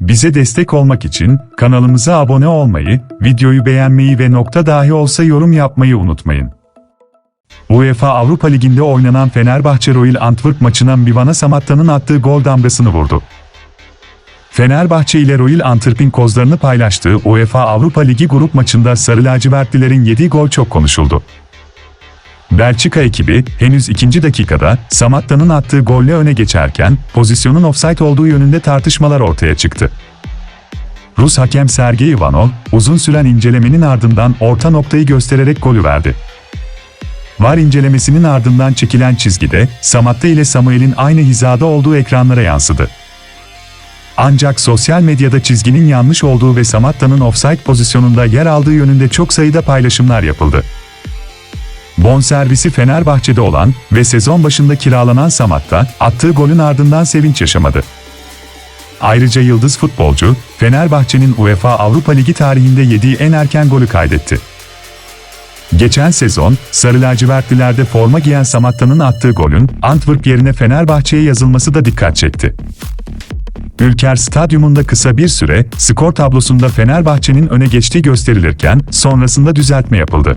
Bize destek olmak için kanalımıza abone olmayı, videoyu beğenmeyi ve nokta dahi olsa yorum yapmayı unutmayın. UEFA Avrupa Ligi'nde oynanan Fenerbahçe Royal Antwerp maçına Mivana Samatta'nın attığı gol damgasını vurdu. Fenerbahçe ile Royal Antwerp'in kozlarını paylaştığı UEFA Avrupa Ligi grup maçında Sarı Lacivertlilerin yediği gol çok konuşuldu. Belçika ekibi henüz ikinci dakikada Samatta'nın attığı golle öne geçerken pozisyonun offside olduğu yönünde tartışmalar ortaya çıktı. Rus hakem Sergey Ivanov uzun süren incelemenin ardından orta noktayı göstererek golü verdi. VAR incelemesinin ardından çekilen çizgide Samatta ile Samuel'in aynı hizada olduğu ekranlara yansıdı. Ancak sosyal medyada çizginin yanlış olduğu ve Samatta'nın offside pozisyonunda yer aldığı yönünde çok sayıda paylaşımlar yapıldı. Bonservisi Fenerbahçe'de olan ve sezon başında kiralanan Samatta, attığı golün ardından sevinç yaşamadı. Ayrıca yıldız futbolcu, Fenerbahçe'nin UEFA Avrupa Ligi tarihinde yediği en erken golü kaydetti. Geçen sezon, Sarı lacivertlilerde forma giyen Samatta'nın attığı golün, Antwerp yerine Fenerbahçe'ye yazılması da dikkat çekti. Ülker Stadyumunda kısa bir süre, skor tablosunda Fenerbahçe'nin öne geçtiği gösterilirken, sonrasında düzeltme yapıldı.